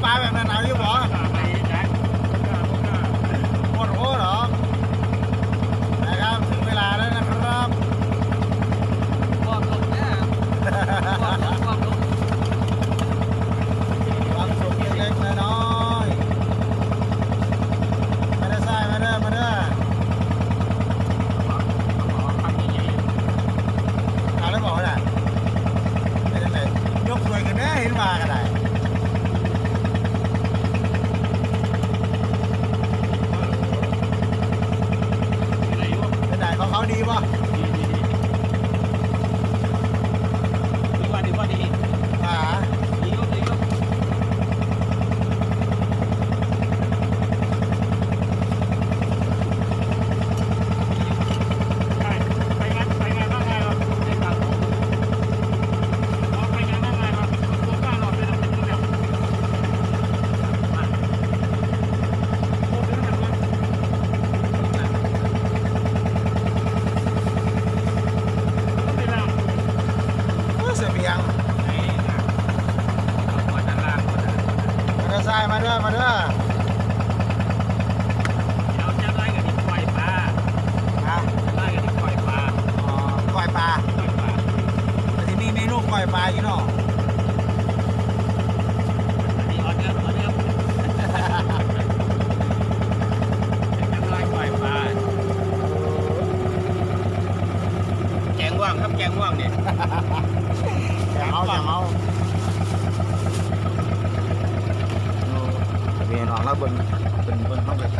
八百万。Києва. 来，来，来，来。 เป็นคนห้องกระ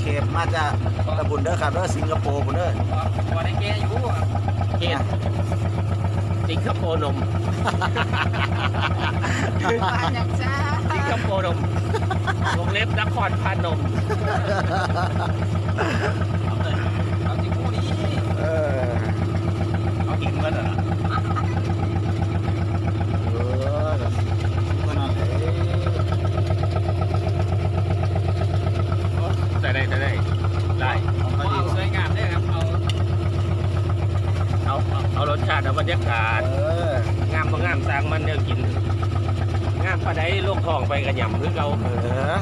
เขมมาจากตะบุญเด้อครับแล้วสิงคโปร์บุญเด้อก่อนได้แกอยู่เกมสิงคโปร์นมสิงคโปร์นมวงเล็บนครพนม ดเอาบรรยากาศงามบ่งามสร้างมันเดียวกิน งามประไดโลกทองไปกระยำหรือเราเออ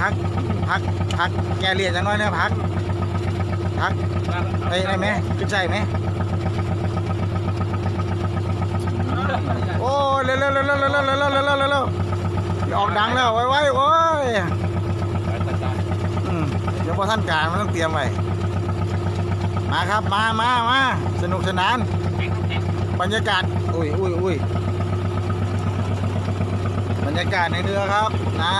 พักพักพักแกเรียดจังน้อยเนะพักพักไปได้ไหมขึ้นใจไหมโอ้เร็วเร็วเร็วเร็วเร็วเร็วเร็วเร็เร็เร็ออกดังแล้วไว้ไว้โอ้ยเดี๋ยวพอท่านการมันต้องเตรียมไว้มาครับมามามาสนุกสนาน บรรยากาศอุ้ยอุ้ยอุ้ยบรรยากาศในเรือครับนะ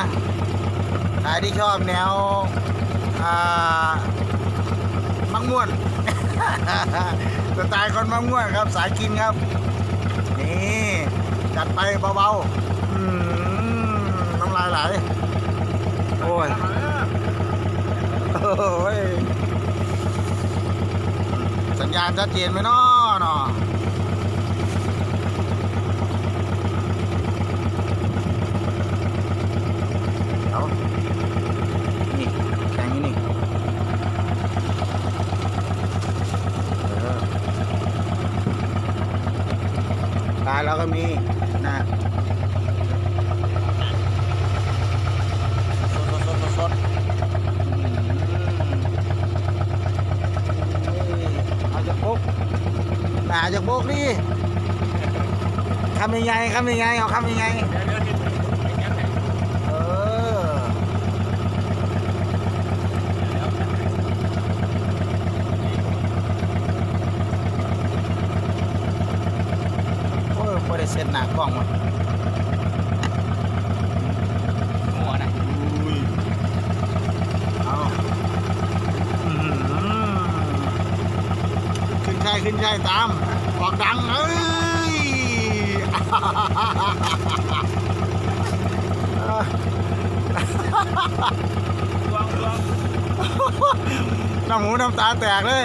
ใครที่ชอบแนวมังม่วน สไตล์คนมังม่วนครับ สายกินครับ นี่จัดไปเบาๆน้ำลายไหล โอ้ย โอ้ย สัญญาณชัดเจนไหมเนาะเนาะเดี๋ยวนี่แข่งอยู่นี่เออ ปลาเราก็มีนะสดสดสดสดอืมเอาจากปุ๊กหนาจากปุ๊กนี่คำยังไงคำยังไงเอาคำยังไง เดี๋ยวเดี๋ยวเดี๋ยวแข็งแข็ง เออ โอ้ยพอได้เซ็นหน้ากล้องมา หัวนะ อุ้ยเอาอื้อหือ ขึ้นใช่ตามออกดังเอ้ยดวงดวงน้ำหูน้ำตาแตกเลย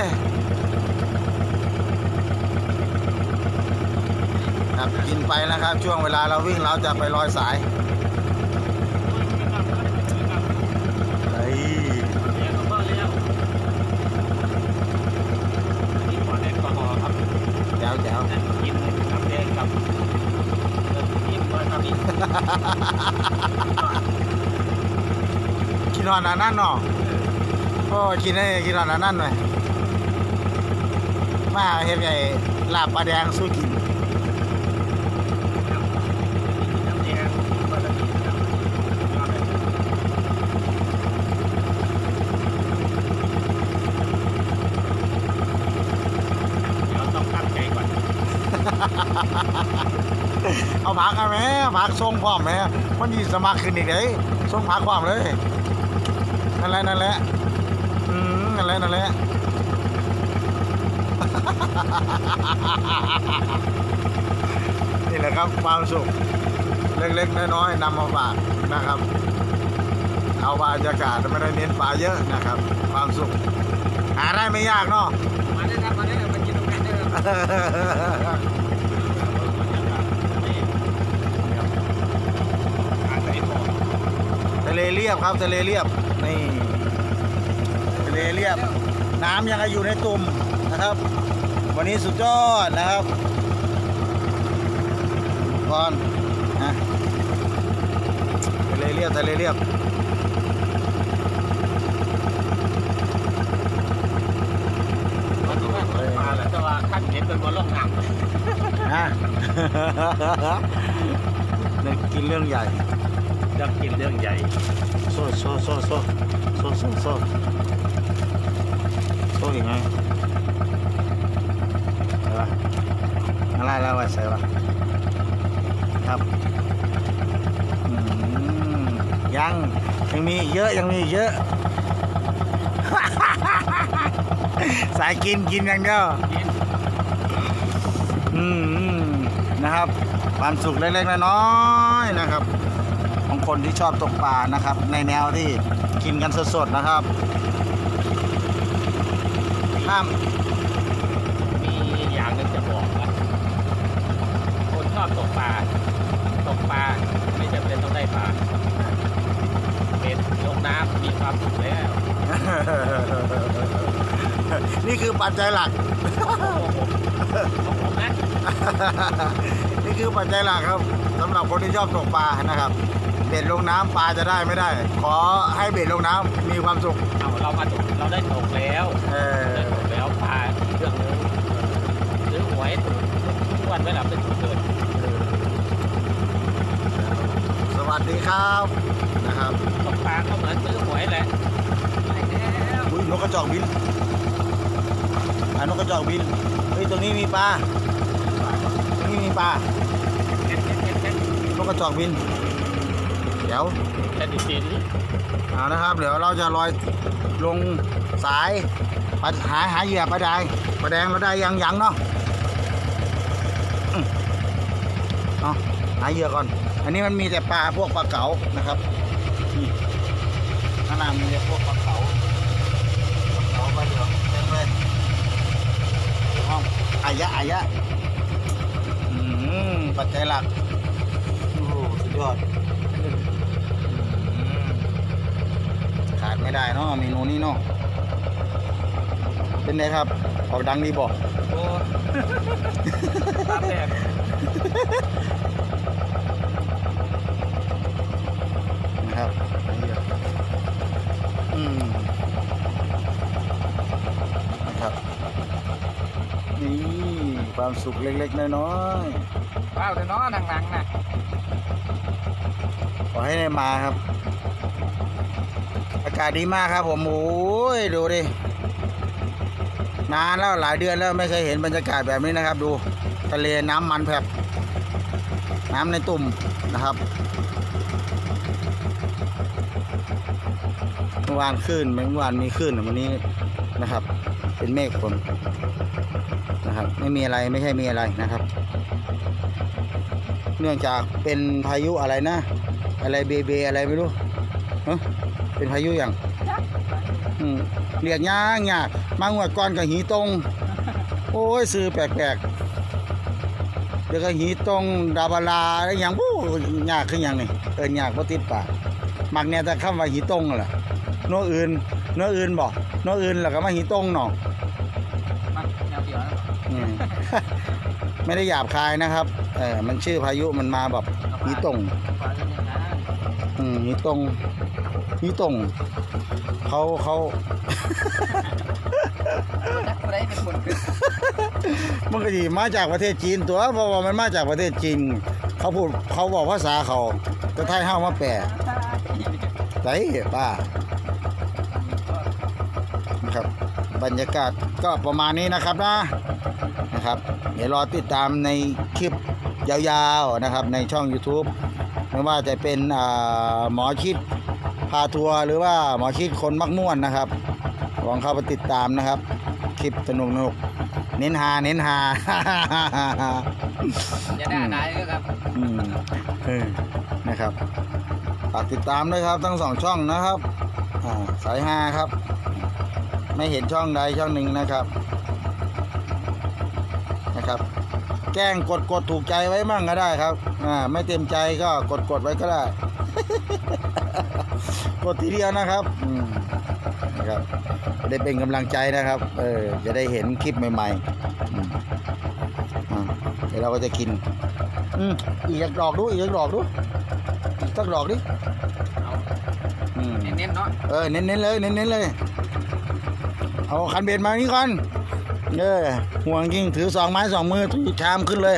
ครับกินไปนะครับ ช่วงเวลาเราวิ่งเราจะไปลอยสายเฮ้ย เลี้ยงก็เลี้ยงนี่หัวแดงก็หอครับ แจ๋วแจ๋ว กิน น้ำแดงกับกินวาซาบิกินหอนอันนั่นเนาะโอ้กินได้กินหอนอันนั่นหน่อยมาเห็นไงลาบปลาแดงสู้กินน้ำแดงวาซาบิครับเดี๋ยวต้องตั้งใจก่อน เอาผักกันไหมผักทรงพร้อมไหมมันยีสมัครขึ้นอีกเลยทรงผักพร้อมเลยนั่นแหละนั่นแหละอืมนั่นแหละนั่นแหละนี่แหละครับความสุขเล็กๆน้อยๆนำมาฝากนะครับ เอาบรรยากาศไม่ได้เน้นป่าเยอะนะครับ ความสุข หาได้ไม่ยากเนาะมาได้ครับมาได้มากินตรงกันได้ครับอาศัยพอ ทะเลเรียบครับทะเลเรียบนี่ทะเลเรียบ น้ำยังอยู่ในตุ่มนะครับ วันนี้สุดยอดนะครับก่อนนะทะเลเรียบทะเลเรียบมาดูว่ามาแล้วแต่ว่าขั้นเห็นเป็นบอลล่องน้ำนะเนี่ยกินเรื่องใหญ่ จะกินเรื่องใหญ่โซ่โซ่โซ่โซ่โซ่โซ่โซ่โซ่ยังไงอะไรวะอะไรแล้ววะใส่วะครับอืมยังยังมีเยอะยังมีเยอะ สายกินกินอย่างเดียวกินอืมนะครับความสุขเล็กๆน้อยๆนะครับ คนที่ชอบตกปลานะครับ ในแนวที่กินกันสดๆนะครับห้ามมีอย่างหนึงจะบอกว่าคนชอบตกปลาตกปลาไม่จำเป็นต้องได้ปลาเป็นยกน้ำมีความสุขแล้ว นี่คือปัจจัยหลักของผมนะ นี่คือปัจจัยหลักครับสำหรับคนที่ชอบตกปลานะครับ เบ็ดลงน้ำปลาจะได้ไม่ได้ ขอให้เบ็ดลงน้ำมีความสุข เอาเรามาตกเราได้ตกแล้วเออ ได้ตกแล้วปลาเรื่องนึงซื้อหวยถูกทุกวันเวลาเป็นเกิดสวัสดีครับนะครับตกปลาก็เหมือนซื้อหวยแหละไปแล้วอุ้ยนกกระจอกบินนกกระจอกบินเฮ้ยตรงนี้มีปลาตรงนี้มี ปลาเห็นเห็นเห็นเห็นนกกระจอกบิน เดี๋ยวเห็นอีกทีนี้เอานะครับเดี๋ยวเราจะลอยลงสายปลาหาหาเหยื่อปลาแดงปลาแดงเราได้ยังยังเนาะอืมเอาหาเหยื่อก่อน อันนี้มันมีแต่ปลาพวกปลาเก๋านะครับนี่ข้างล่างมีแต่พวกปลาเก๋าปลาเก๋าปลาเหลืองเต็มเลยห้องอายะอายะอืม ปัจจัยหลักโอ้โหสุดยอดขาดไม่ได้เนาะเมนูนี้เนาะเป็นไงครับออกดังดีบอกโอ้ตามแตกนะครับอืมนะครับนี่ความสุขเล็ก ๆ น้อย ว้าวแต่น้อหนังๆนะขอให้ได้มาครับ อากาศดีมากครับผมโอ้ยดูดินานแล้วหลายเดือนแล้วไม่เคยเห็นบรรยากาศแบบนี้นะครับ ดูทะเลน้ำมันแผบน้ำในตุ่มนะครับเมื่อวานคลื่นเมื่อวานมีคลื่นวันนี้นะครับ เป็นเมฆฝนนะครับ ไม่มีอะไรไม่ใช่มีอะไรนะครับ เนื่องจากเป็นพายุอะไรนะ อะไรเบเบอะไรไม่รู้เอ้อเป็นพายุอย่างอืมเรียกยากยากมางวดก่อนกับหีตรง โอ้ยซื้อแปลกๆเดี๋ยวก็หีตรงดาบาลาอะไรอย่างวู้ยากขึ้นอย่างนี่เอินยากเพราะติดปากมักเนี่ยแต่คำว่าหีตรงนั่นแหละโนอื่นโนอื่นบอกโนอื่นแล้วก็มาหีตรงเนาะมันแนวเดียวนะอืมไม่ได้หยาบคายนะครับ เออมันชื่อพายุมันมาแบบหีตรงฟ้าจะอย่างนั้นอืมหีตรงหีตรงเขาเขานักอะไรเป็นคนขึ้นมันก็ดีมาจากประเทศจีนตัวเพราะว่ามันมาจากประเทศจีนเขาพูดเขาบอกภาษาเขาแต่ไทยเฮามาแปลไรป้านะครับบรรยากาศก็ประมาณนี้นะครับนะนะครับ เดี๋ยวรอติดตามในคลิป ยาวๆนะครับในช่อง YouTube ไม่ว่าจะเป็นอ่าหมอชิดพาทัวร์หรือว่าหมอชิดคนมักม่วนนะครับลองเข้าไปติดตามนะครับ คลิปสนุกๆเน้นหาเน้นหาอย่าด่าได้ก็ครับอืมเออนะครับฝากติดตามด้วยครับทั้งสองช่องนะครับอ่าสายฮาครับ ไม่เห็นช่องใดช่องหนึ่งนะครับนะครับ แกล้งกดกดถูกใจไว้มั่งก็ได้ครับ อ่า ไม่เต็มใจก็กดกดไว้ก็ได้ กดทีเดียวนะครับอืมนะครับจะได้เป็นกำลังใจนะครับ เออ จะได้เห็นคลิปใหม่ๆอืมอ่าเดี๋ยวเราก็จะกิน อืมอีกสักดอกดู อีกสักดอกดูอีกสักดอกดิเอาอืมเน้นๆเนาะ เออ เน้นๆเลย เน้นๆเลย เอาคันเบ็ดมานี่ก่อน เออห่วงยิงถือสองไม้สองมือถือชามขึ้นเลย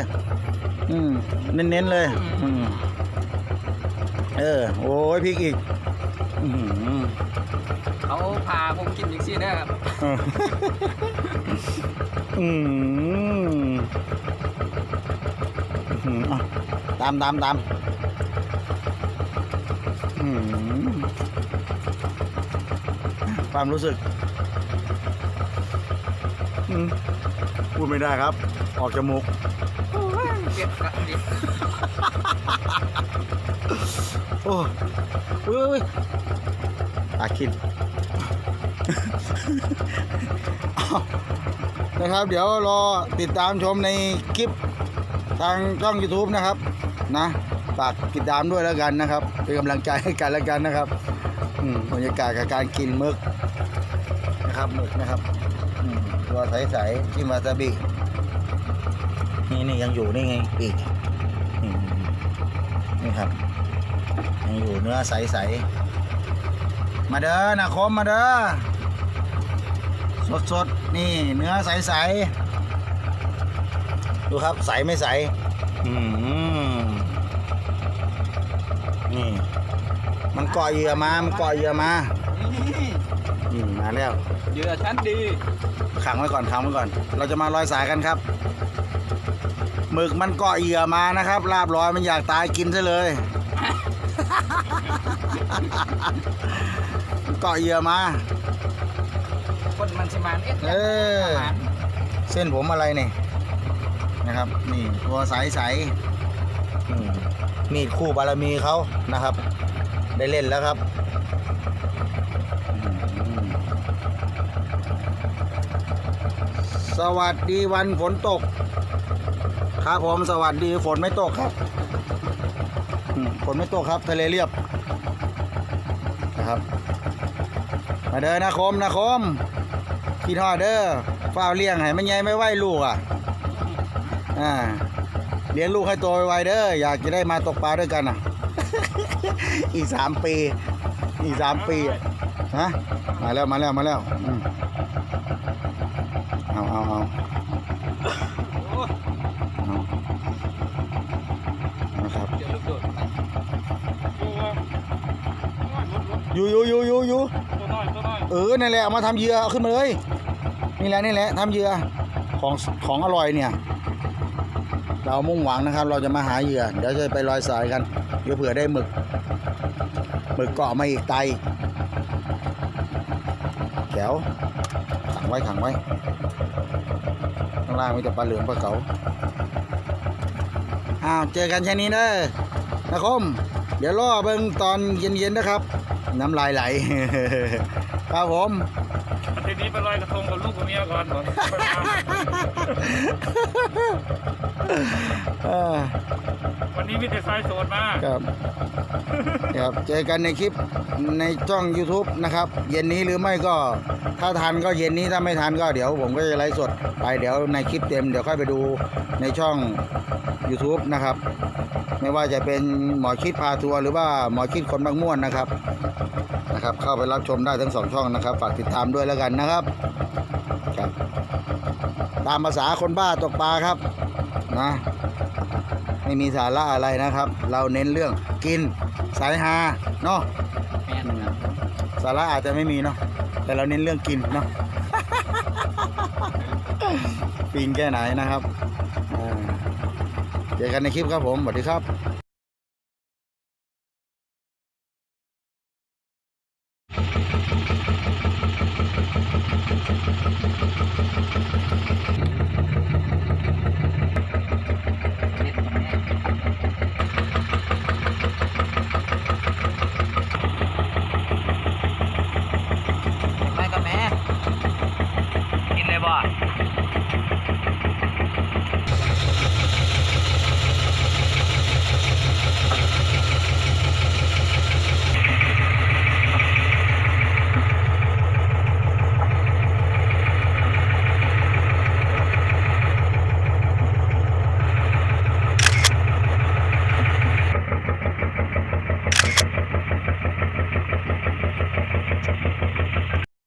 อืมเน้นๆเลยอืมเออ โอ้ยพริกอีกอืมเขาพาผมกินอย่างซี่นะครับอืมอืมอะตามตามตามอืมความรู้สึก อืมพูดไม่ได้ครับ ออกจมูก เก็บกะดิโอ้ยเฮ้ยอาคิด นะครับ เดี๋ยวรอติดตามชมในคลิปทางช่อง YouTube นะครับ นะฝากติดตามด้วยแล้วกันนะครับ เป็นกำลังใจให้กันแล้วกันนะครับอืมบรรยากาศกับการกินหมึกนะครับหมึกนะครับ ตัวใสๆที่มาซาบิ นี่นี่ยังอยู่นี่ไงปีกนี่ครับ ยังอยู่เนื้อใสๆมาเด้อนะคมมาเด้อสดๆนี่เนื้อใสๆดูครับใสไม่ใส อืมนี่ มันเกาะเหยื่อมา มันเกาะเหยื่อมานี่ อืมมาแล้วเหยื่อชั้นดี ขังไว้ก่อนขังไว้ก่อน เราจะมาลอยสายกันครับหมึกมันเกาะเหยื่อมานะครับลาบลอยมันอยากตายกินซะเลย เกาะเหยื่อมา คนมันสิมานเอ๊ะเออ เส้นผมอะไรเนี่ยนะครับ นี่ตัวใสๆอืมมีดคู่บารมีเขานะครับ ได้เล่นแล้วครับอืม สวัสดีวันฝนตก ครับผมสวัสดีฝนไม่ตกครับฝนไม่ตกครับ ทะเลเรียบนะครับ มาเดินนะคมนะคมพี่ทอดเด้อฝ้าเลี้ยงให้มันใหญ่ไม่ไหวลูกอะอ่าเลี้ยงลูกให้โตไวเด้ออยากจะได้มาตกปลาด้วยกันอะ อีกสามปี อีกสามปีอะฮะมาแล้วมาแล้วมาแล้วอืมเอาเอาเอาเอานะครับ เดี๋ยวลูกโดด ตัวน้ อยู่อยู่อยู่อยู่อยู่ตัวน้อยตัวน้อยเออนั่นแหละเอามาทำเหยื่อเอาขึ้นมาเลย นี่แหละนี่แหละทำเหยื่อของของอร่อยเนี่ย เรามุ่งหวังนะครับ เราจะมาหาเหยื่อเดี๋ยวจะไปลอยสายกันเดี๋ยวเผื่อได้หมึกหมึกเกาะมาอีกไตแถวขังไว้ขังไว้ข้างล่างมีแต่ปลาเหลืองปลาเก๋าอ้าวเจอกันแค่นี้เด้อนะคม เดี๋ยวรอเบิ่งตอนเย็นๆนะครับ น้ำลายไหลครับผมอาทิตย์นี้ไปลอยกระทงกับลูกกับเมียก่อนก่อนค่อยมาเออวันนี้มีแต่สายโสดมาครับครับเจอกันในคลิปในช่อง YouTube นะครับ เย็นนี้หรือไม่ก็ถ้าทันก็เย็นนี้ถ้าไม่ทันก็เดี๋ยวผมก็จะไลฟ์สดไปเดี๋ยวในคลิปเต็มเดี๋ยวค่อยไปดูในช่อง YouTube นะครับ ไม่ว่าจะเป็นหมอคิดพาทัวร์หรือว่าหมอคิดคนบางม่วนนะครับนะครับ เข้าไปรับชมได้ทั้งสองช่องนะครับ ฝากติดตามด้วยแล้วกันนะครับครับ ตามภาษาคนบ้าตกปลาครับนะไม่มีสาระอะไรนะครับ เราเน้นเรื่องกินสายฮาเนาะสาระอาจจะไม่มีเนาะแต่เราเน้นเรื่องกินเนาะปีนแค่ไหนนะครับเจอกันในคลิปครับผมสวัสดีครับ